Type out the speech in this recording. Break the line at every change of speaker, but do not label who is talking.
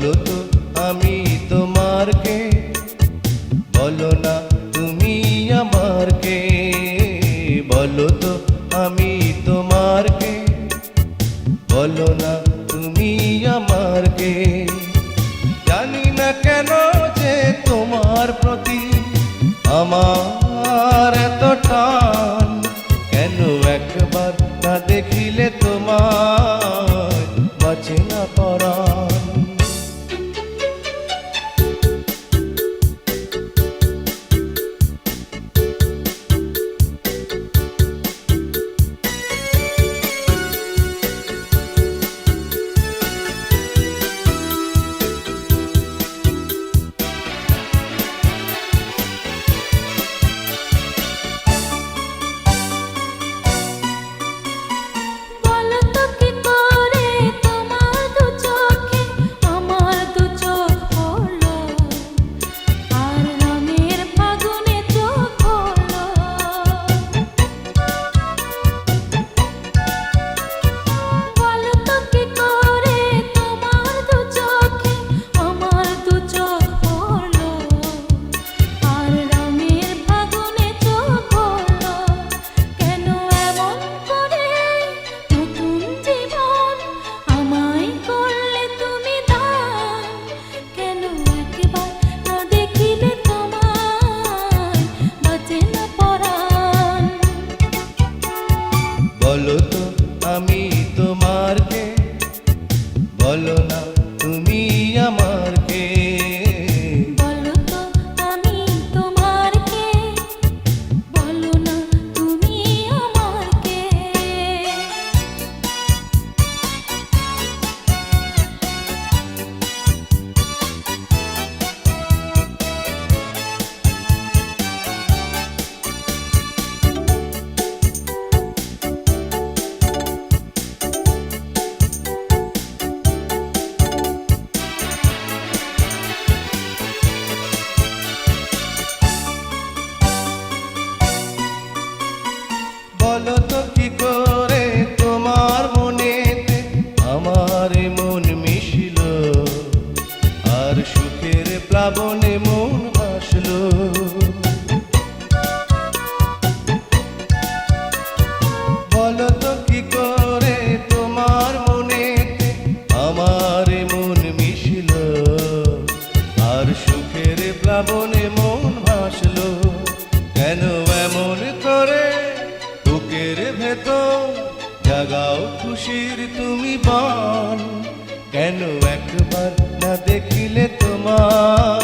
বলো
তো,
আমি তোমারকে। বলো না, তুমি আমারকে।
বলো তো, আমি তোমারকে। বলো না, তুমি আমারকে।
জানি না কেন যে তোমার প্রতি আমার এত টান। কেন একবার না দেখিলে তোমার বলো তো আমি প্লাবনে মন মনেতে আমার আর সুখের মন ভাসলো। কেন এমন জাগাও খুশির তুমি বান। কেন একবার না দেখিলে তোমার